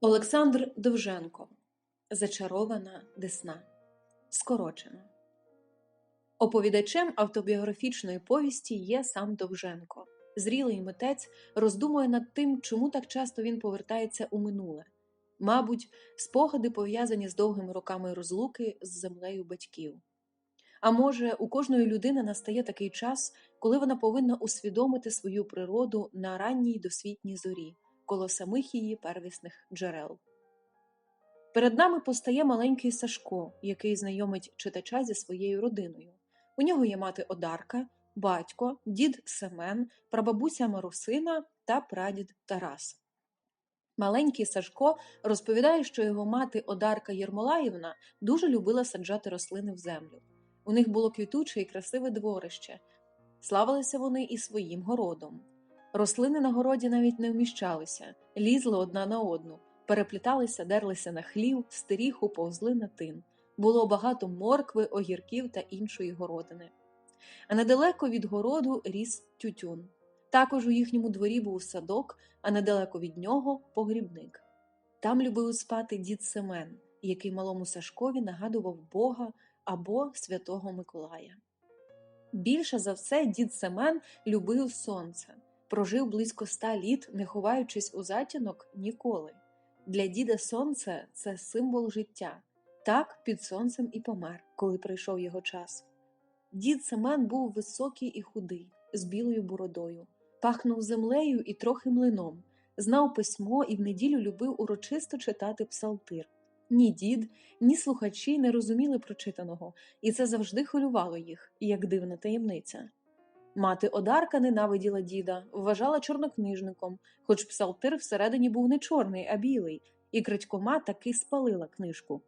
Олександр Довженко Зачарована десна. Скорочено. Оповідачем автобіографічної повісті є сам Довженко. Зрілий митець роздумує над тим, чому так часто він повертається у минуле. Мабуть, спогади пов'язані з довгими роками розлуки з землею батьків. А може, у кожної людини настає такий час, коли вона повинна усвідомити свою природу на ранній досвітній зорі коло самих її первісних джерел. Перед нами постає маленький Сашко, який знайомить читача зі своєю родиною. У нього є мати Одарка, батько, дід Семен, прабабуся Марусина та прадід Тарас. Маленький Сашко розповідає, що його мати Одарка Єрмолаївна дуже любила саджати рослини в землю. У них було квітуче і красиве дворище. Славилися вони і своїм городом. Рослини на городі навіть не вміщалися, лізли одна на одну, перепліталися, дерлися на хлів, стеріху, повзли на тин. Було багато моркви, огірків та іншої городини. А недалеко від городу ріс тютюн. Також у їхньому дворі був садок, а недалеко від нього погрібник. Там любив спати дід Семен, який малому Сашкові нагадував Бога або святого Миколая. Більше за все дід Семен любив сонце прожив близько ста літ, не ховаючись у затінок ніколи. Для діда сонце це символ життя. Так під сонцем і помер, коли прийшов його час. Дід Семен був високий і худий, з білою бородою, пахнув землею і трохи млином, знав письмо і в неділю любив урочисто читати псалтир. Ні дід, ні слухачі не розуміли прочитаного, і це завжди хвилювало їх, як дивна таємниця. Мати Одарка ненавиділа діда, вважала чорнокнижником, хоч псалтир всередині був не чорний, а білий, і крадькома таки спалила книжку.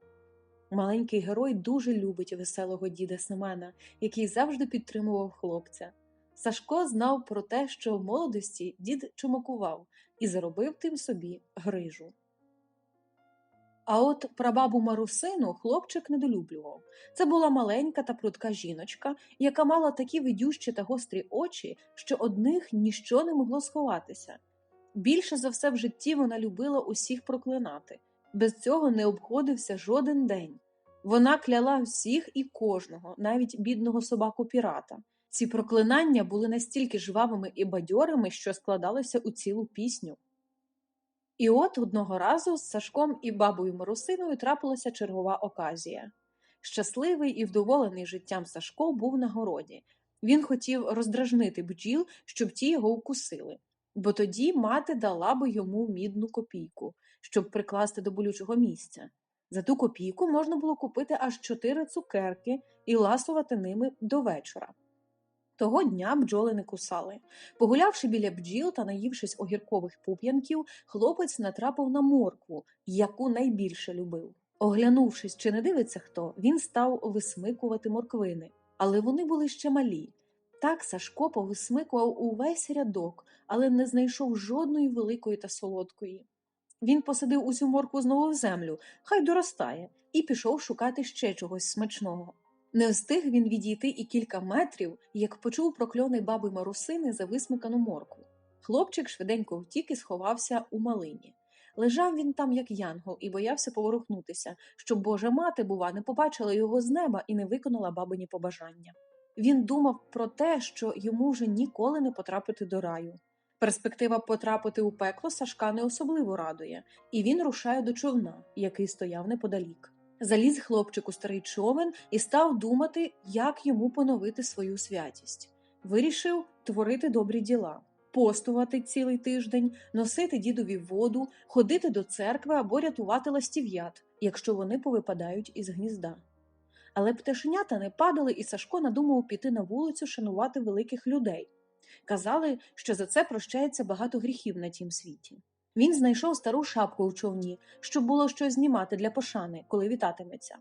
Маленький герой дуже любить веселого діда Семена, який завжди підтримував хлопця. Сашко знав про те, що в молодості дід чумакував і заробив тим собі грижу. А от прабабу Марусину хлопчик недолюблював. Це була маленька та прудка жіночка, яка мала такі видющі та гострі очі, що одних ніщо не могло сховатися. Більше за все в житті вона любила усіх проклинати, без цього не обходився жоден день. Вона кляла всіх і кожного, навіть бідного собаку пірата. Ці проклинання були настільки жвавими і бадьорими, що складалися у цілу пісню. І от одного разу з Сашком і бабою Марусиною трапилася чергова оказія. Щасливий і вдоволений життям Сашко був на городі. Він хотів роздражнити бджіл, щоб ті його укусили, бо тоді мати дала би йому мідну копійку, щоб прикласти до болючого місця. За ту копійку можна було купити аж чотири цукерки і ласувати ними до вечора. Того дня бджоли не кусали. Погулявши біля бджіл та наївшись огіркових пуп'янків, хлопець натрапив на моркву, яку найбільше любив. Оглянувшись, чи не дивиться хто, він став висмикувати морквини, але вони були ще малі. Так Сашко повисмикував увесь рядок, але не знайшов жодної великої та солодкої. Він посадив усю моркву знову в землю, хай доростає, і пішов шукати ще чогось смачного. Не встиг він відійти і кілька метрів, як почув прокльони баби Марусини за висмикану моркву. Хлопчик швиденько втік і сховався у малині. Лежав він там, як янгол, і боявся поворухнутися, щоб Божа мати, бува, не побачила його з неба і не виконала бабині побажання. Він думав про те, що йому вже ніколи не потрапити до раю. Перспектива потрапити у пекло Сашка не особливо радує, і він рушає до човна, який стояв неподалік. Заліз хлопчик у старий човен і став думати, як йому поновити свою святість. Вирішив творити добрі діла, постувати цілий тиждень, носити дідові воду, ходити до церкви або рятувати ластів'ят, якщо вони повипадають із гнізда. Але пташенята не падали, і Сашко надумав піти на вулицю шанувати великих людей. Казали, що за це прощається багато гріхів на тім світі. Він знайшов стару шапку у човні, щоб було щось знімати для пошани, коли вітатиметься.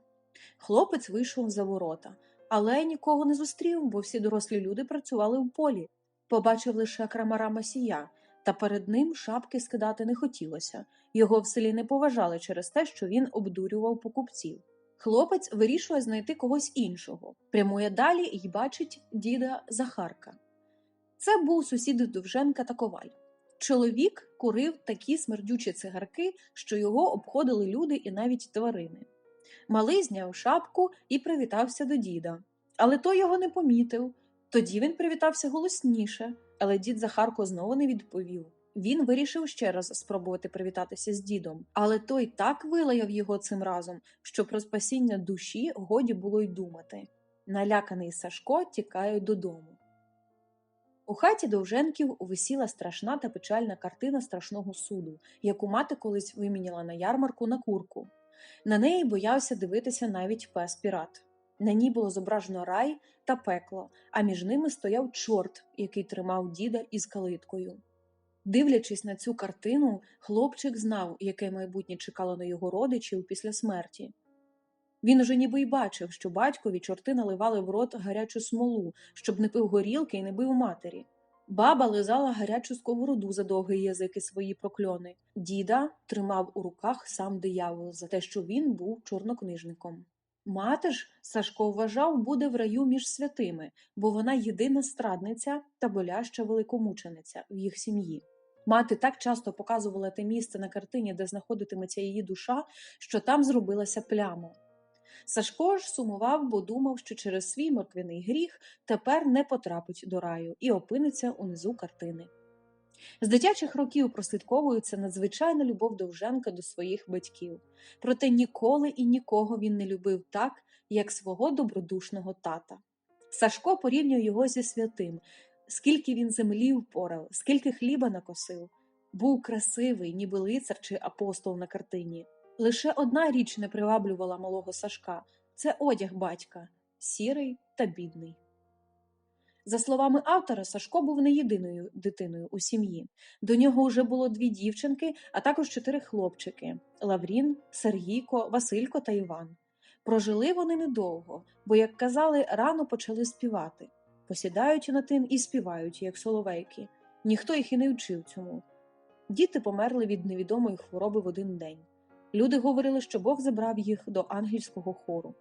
Хлопець вийшов за ворота, але нікого не зустрів, бо всі дорослі люди працювали в полі. Побачив лише крамара Масія, та перед ним шапки скидати не хотілося. Його в селі не поважали через те, що він обдурював покупців. Хлопець вирішує знайти когось іншого, прямує далі і бачить діда Захарка. Це був сусід Довженка та коваль. Чоловік курив такі смердючі цигарки, що його обходили люди і навіть тварини. Малий зняв шапку і привітався до діда. Але той його не помітив. Тоді він привітався голосніше, але дід Захарко знову не відповів. Він вирішив ще раз спробувати привітатися з дідом, але той так вилаяв його цим разом, що про спасіння душі годі було й думати. Наляканий Сашко тікає додому. У хаті Довженків висіла страшна та печальна картина страшного суду, яку мати колись виміняла на ярмарку на курку. На неї боявся дивитися навіть пес пірат. На ній було зображено рай та пекло, а між ними стояв чорт, який тримав діда із калиткою. Дивлячись на цю картину, хлопчик знав, яке майбутнє чекало на його родичів після смерті. Він уже ніби й бачив, що батькові чорти наливали в рот гарячу смолу, щоб не пив горілки і не бив матері. Баба лизала гарячу сковороду за довгі язики свої прокльони. Діда тримав у руках сам диявол за те, що він був чорнокнижником. Мати ж Сашко вважав, буде в раю між святими, бо вона єдина страдниця та боляща великомучениця в їх сім'ї. Мати так часто показувала те місце на картині, де знаходитиметься її душа, що там зробилася пляма. Сашко ж сумував, бо думав, що через свій морквяний гріх тепер не потрапить до раю і опиниться унизу картини. З дитячих років прослідковується надзвичайна любов Довженка до своїх батьків, проте ніколи і нікого він не любив так, як свого добродушного тата. Сашко порівнює його зі святим, скільки він землі впорав, скільки хліба накосив. Був красивий, ніби лицар чи апостол на картині. Лише одна річ не приваблювала малого Сашка це одяг батька, сірий та бідний. За словами автора, Сашко був не єдиною дитиною у сім'ї. До нього вже було дві дівчинки, а також чотири хлопчики Лаврін, Сергійко, Василько та Іван. Прожили вони недовго, бо, як казали, рано почали співати. Посідають на тин і співають, як соловейки. Ніхто їх і не вчив цьому. Діти померли від невідомої хвороби в один день. Люди говорили, що Бог забрав їх до ангельського хору.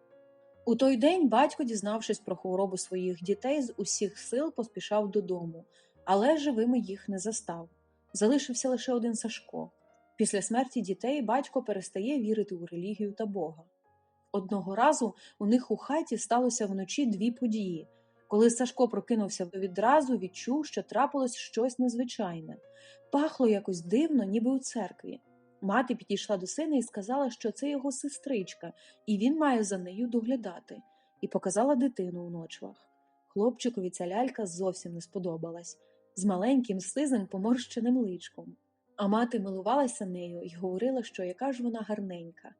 У той день батько, дізнавшись про хворобу своїх дітей, з усіх сил поспішав додому, але живими їх не застав. Залишився лише один Сашко. Після смерті дітей батько перестає вірити у релігію та Бога. Одного разу у них у хаті сталося вночі дві події. Коли Сашко прокинувся, відразу відчув, що трапилось щось незвичайне. Пахло якось дивно, ніби у церкві. Мати підійшла до сина і сказала, що це його сестричка, і він має за нею доглядати, і показала дитину у ночвах. Хлопчикові ця лялька зовсім не сподобалась з маленьким сизим поморщеним личком. А мати милувалася нею і говорила, що яка ж вона гарненька.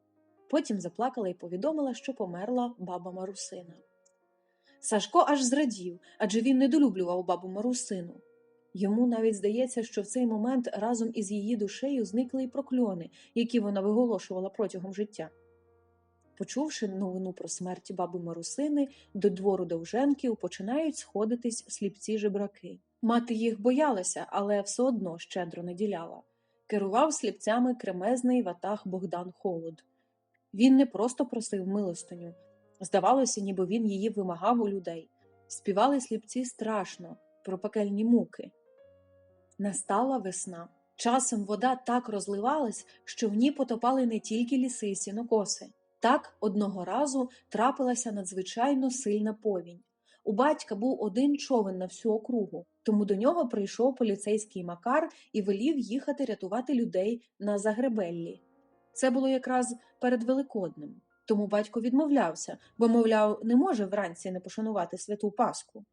Потім заплакала і повідомила, що померла баба Марусина. Сашко аж зрадів, адже він недолюблював бабу Марусину. Йому навіть здається, що в цей момент разом із її душею зникли й прокльони, які вона виголошувала протягом життя. Почувши новину про смерть баби Марусини, до двору Довженків починають сходитись сліпці жебраки. Мати їх боялася, але все одно щедро не діляла. Керував сліпцями кремезний ватаг Богдан Холод. Він не просто просив милостиню. Здавалося, ніби він її вимагав у людей. Співали сліпці страшно, про пекельні муки. Настала весна. Часом вода так розливалась, що в ній потопали не тільки ліси і сінокоси. Так одного разу трапилася надзвичайно сильна повінь. У батька був один човен на всю округу, тому до нього прийшов поліцейський Макар і велів їхати рятувати людей на Загребеллі. Це було якраз перед Великоднем, тому батько відмовлявся, бо, мовляв, не може вранці не пошанувати святу Пасху.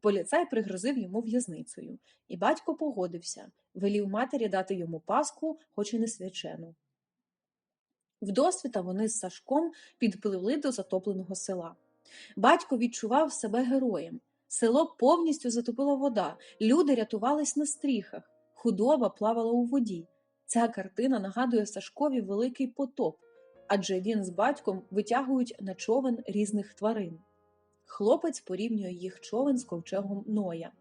Поліцай пригрозив йому в'язницею, і батько погодився, велів матері дати йому паску, хоч і не свячену. Вдосвіта вони з Сашком підпливли до затопленого села. Батько відчував себе героєм. Село повністю затопила вода, люди рятувались на стріхах, худоба плавала у воді. Ця картина нагадує Сашкові великий потоп, адже він з батьком витягують на човен різних тварин. Хлопець порівнює їх човен з ковчегом Ноя.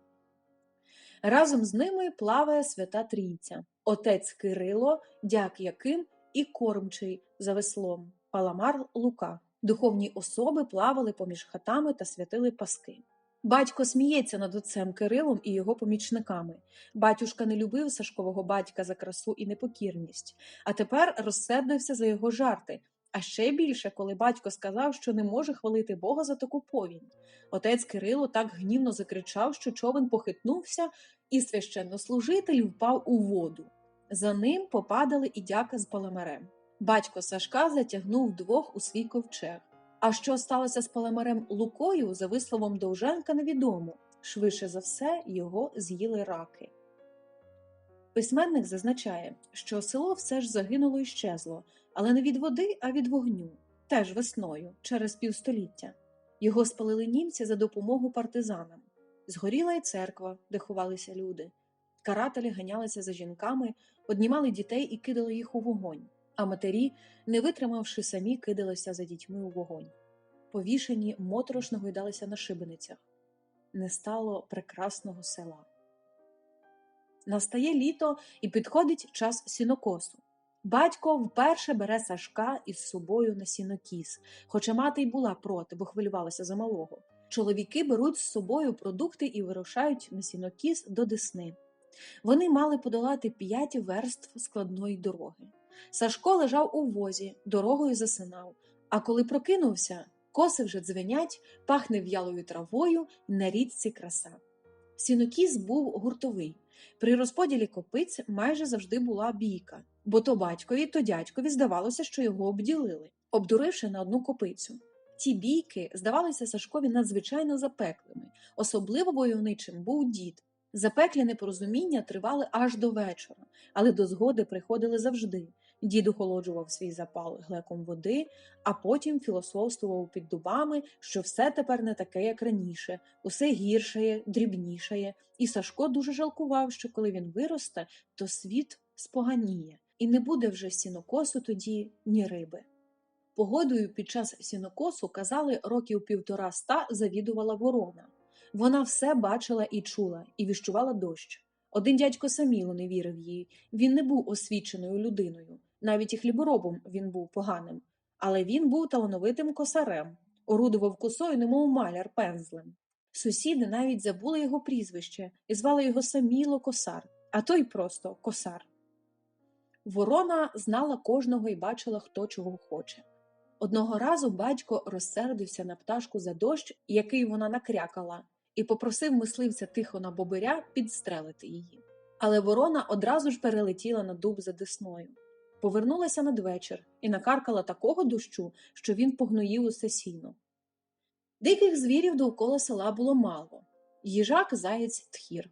Разом з ними плаває свята Трійця, отець Кирило, дяк Яким і кормчий за веслом Паламар Лука. Духовні особи плавали поміж хатами та святили паски. Батько сміється над отцем Кирилом і його помічниками. Батюшка не любив Сашкового батька за красу і непокірність, а тепер розсердився за його жарти. А ще більше, коли батько сказав, що не може хвалити Бога за таку повінь. Отець Кирило так гнівно закричав, що човен похитнувся, і священнослужитель впав у воду. За ним попадали і дяка з паламарем. Батько Сашка затягнув двох у свій ковчег. А що сталося з паламарем Лукою, за висловом Довженка, невідомо. Швидше за все, його з'їли раки. Письменник зазначає, що село все ж загинуло і щезло, але не від води, а від вогню, теж весною, через півстоліття. Його спалили німці за допомогу партизанам. Згоріла й церква, де ховалися люди. Карателі ганялися за жінками, однімали дітей і кидали їх у вогонь, а матері, не витримавши самі, кидалися за дітьми у вогонь. Повішені моторошно гойдалися на шибеницях. Не стало прекрасного села. Настає літо і підходить час сінокосу. Батько вперше бере Сашка із собою на сінокіс, хоча мати й була проти, бо хвилювалася за малого. Чоловіки беруть з собою продукти і вирушають на сінокіс до Десни. Вони мали подолати п'ять верств складної дороги. Сашко лежав у возі, дорогою засинав, а коли прокинувся, коси вже дзвенять, пахне в'ялою травою, на річці краса. Сінокіс був гуртовий. При розподілі копиць майже завжди була бійка, бо то батькові, то дядькові здавалося, що його обділили, обдуривши на одну копицю. Ті бійки здавалися Сашкові надзвичайно запеклими, особливо войовничим був дід. Запеклі непорозуміння тривали аж до вечора, але до згоди приходили завжди. Дід охолоджував свій запал глеком води, а потім філософствував під дубами, що все тепер не таке, як раніше, усе гіршає, дрібнішає, і Сашко дуже жалкував, що коли він виросте, то світ споганіє, і не буде вже сінокосу тоді ні риби. Погодою під час сінокосу, казали, років півтора ста завідувала ворона. Вона все бачила і чула, і віщувала дощ. Один дядько Саміло не вірив їй. Він не був освіченою людиною. Навіть і хліборобом він був поганим. Але він був талановитим косарем, орудував косою, немов маляр пензлем. Сусіди навіть забули його прізвище і звали його Саміло Косар, а той просто косар. Ворона знала кожного і бачила, хто чого хоче. Одного разу батько розсердився на пташку за дощ, який вона накрякала, і попросив мисливця тихо на бобиря підстрелити її. Але ворона одразу ж перелетіла на дуб за десною. Повернулася надвечір і накаркала такого дощу, що він погноїв усе сіно. Диких звірів довкола села було мало їжак, заєць, тхір.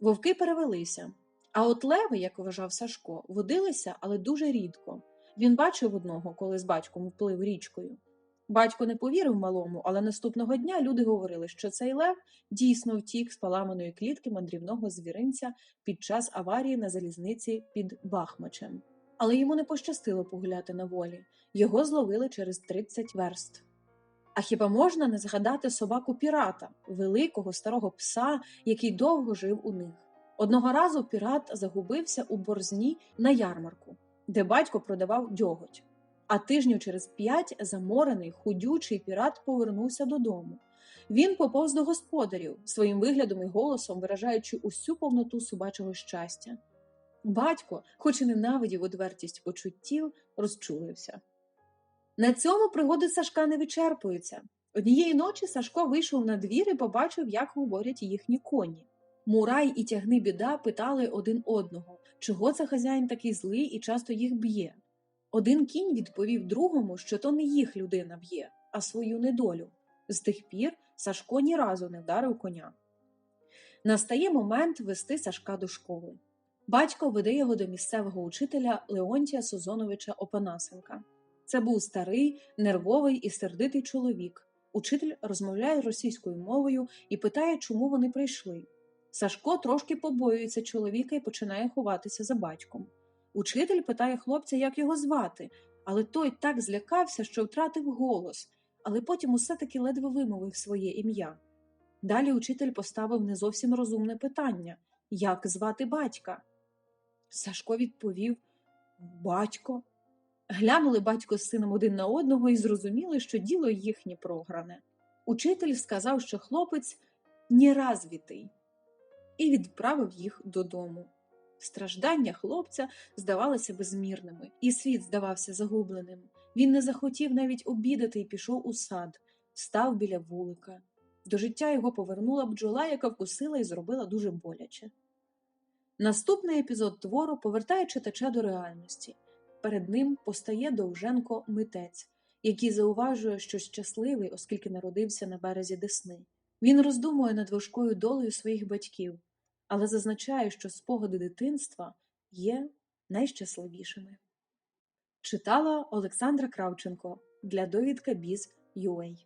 Вовки перевелися. А от леви, як вважав Сашко, водилися, але дуже рідко. Він бачив одного, коли з батьком вплив річкою. Батько не повірив малому, але наступного дня люди говорили, що цей лев дійсно втік з поламаної клітки мандрівного звіринця під час аварії на залізниці під Бахмачем. Але йому не пощастило погуляти на волі його зловили через 30 верст. А хіба можна не згадати собаку пірата, великого старого пса, який довго жив у них? Одного разу пірат загубився у борзні на ярмарку, де батько продавав дьоготь. А тижнів через п'ять заморений, худючий пірат повернувся додому. Він поповз до господарів, своїм виглядом і голосом виражаючи усю повноту собачого щастя. Батько, хоч і ненавидів одвертість почуттів, розчулився. На цьому пригоди Сашка не вичерпуються. Однієї ночі Сашко вийшов на двір і побачив, як говорять їхні коні. Мурай і тягни біда питали один одного, чого це хазяїн такий злий і часто їх б'є. Один кінь відповів другому, що то не їх людина б'є, а свою недолю. З тих пір Сашко ні разу не вдарив коня. Настає момент вести Сашка до школи. Батько веде його до місцевого учителя Леонтія Созоновича Опанасенка. Це був старий, нервовий і сердитий чоловік. Учитель розмовляє російською мовою і питає, чому вони прийшли. Сашко трошки побоюється чоловіка і починає ховатися за батьком. Учитель питає хлопця, як його звати, але той так злякався, що втратив голос, але потім усе таки ледве вимовив своє ім'я. Далі учитель поставив не зовсім розумне питання як звати батька. Сашко відповів Батько. Глянули батько з сином один на одного і зрозуміли, що діло їхнє програне. Учитель сказав, що хлопець неразвітий, і відправив їх додому. Страждання хлопця здавалися безмірними, і світ здавався загубленим. Він не захотів навіть обідати і пішов у сад, став біля вулика. До життя його повернула бджола, яка вкусила і зробила дуже боляче. Наступний епізод твору повертає читача до реальності. Перед ним постає Довженко митець, який зауважує, що щасливий, оскільки народився на березі Десни. Він роздумує над важкою долею своїх батьків, але зазначає, що спогади дитинства є найщасливішими. Читала Олександра Кравченко для довідка Біз UA.